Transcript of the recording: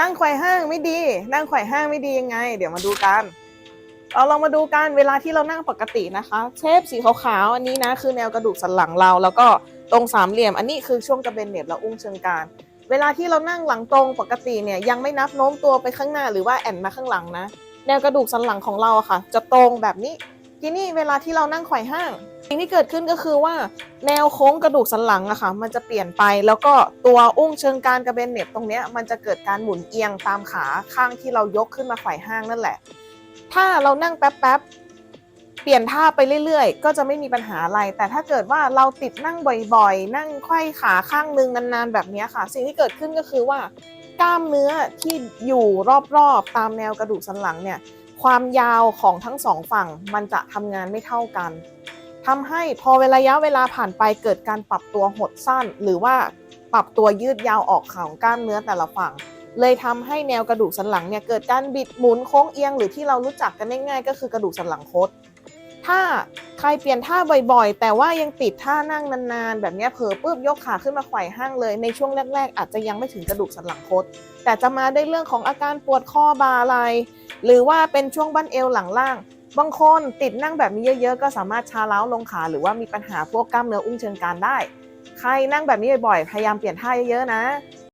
นั่งไขว่ห้างไม่ดี นั่งไขว่ห้างไม่ดียังไง เดี๋ยวมาดูกันเราลองมาดูกันเวลาที่เรานั่งปกตินะคะเชฟสีขาวๆอันนี้นะคือแนวกระดูกสันหลังเรา แล้วก็ตรงสามเหลี่ยม อันนี้คือช่วงกระเบนเหน็บและอุ้งเชิงกรานเวลาที่เรานั่งหลังตรงปกติเนี่ยยังไม่นับโน้มตัวไปข้างหน้าหรือว่าแอนมาข้างหลังนะ แนวกระดูกสันหลังของเราอะค่ะ จะตรงแบบนี้ ทีนี้เวลาที่เรานั่งไขว่ห้าง สิ่งที่เกิดขึ้นก็คือว่าแนวโค้งกระดูกสันหลังอะค่ะ มันจะเปลี่ยนไป แล้วก็ตัวอุ้งเชิงกรานกระเบนเน็บตรงเนี้ยมันจะเกิดการหมุนเอียงตามขาข้างที่เรายกขึ้นมาไขว่ห้างนั่นแหละ ถ้าเรานั่งแป๊บๆเปลี่ยนท่าไปเรื่อยๆ ก็จะไม่มีปัญหาอะไร แต่ถ้าเกิดว่าเราติดนั่งบ่อยๆ นั่งไขว้ขาข้างนึงนานๆ แบบนี้ค่ะ สิ่งที่เกิดขึ้นก็คือว่ากล้ามเนื้อที่อยู่รอบๆ ตามแนวกระดูกสันหลังเนี่ย ความยาวของทั้งสองฝั่งมันจะทำงานไม่เท่ากันทำให้พอเวลาระยะเวลาผ่านไปเกิดการปรับตัวหดสั้น หรือว่าปรับตัวยืดยาวออกของกล้ามเนื้อแต่ละฝั่ง เลยทำให้แนวกระดูกสันหลังเนี่ยเกิดการบิดหมุนโค้งเอียงหรือที่เรารู้จักกันง่ายๆก็คือกระดูกสันหลังคดถ้า รเปลี่ยนท่าบ่อยๆ แต่ว่ายังติดท่านั่งนานๆ แบบนี้เผลอปุ๊บยกขาขึ้นมาไขว่ห้างเลย ในช่วงแรกๆ อาจจะยังไม่ถึงกระดูกสันหลังคด แต่จะมาได้เรื่องของอาการปวดข้อบ่าไหลหรือว่าเป็นช่วงบั้นเอวหลังล่าง บางคนติดนั่งแบบนี้เยอะๆ ก็สามารถชาเล้าลงขาหรือว่ามีปัญหาพวกกล้ามเนื้ออุ้งเชิงกรานได้ ใครนั่งแบบนี้บ่อยๆ พยายามเปลี่ยนท่าเยอะๆ นะ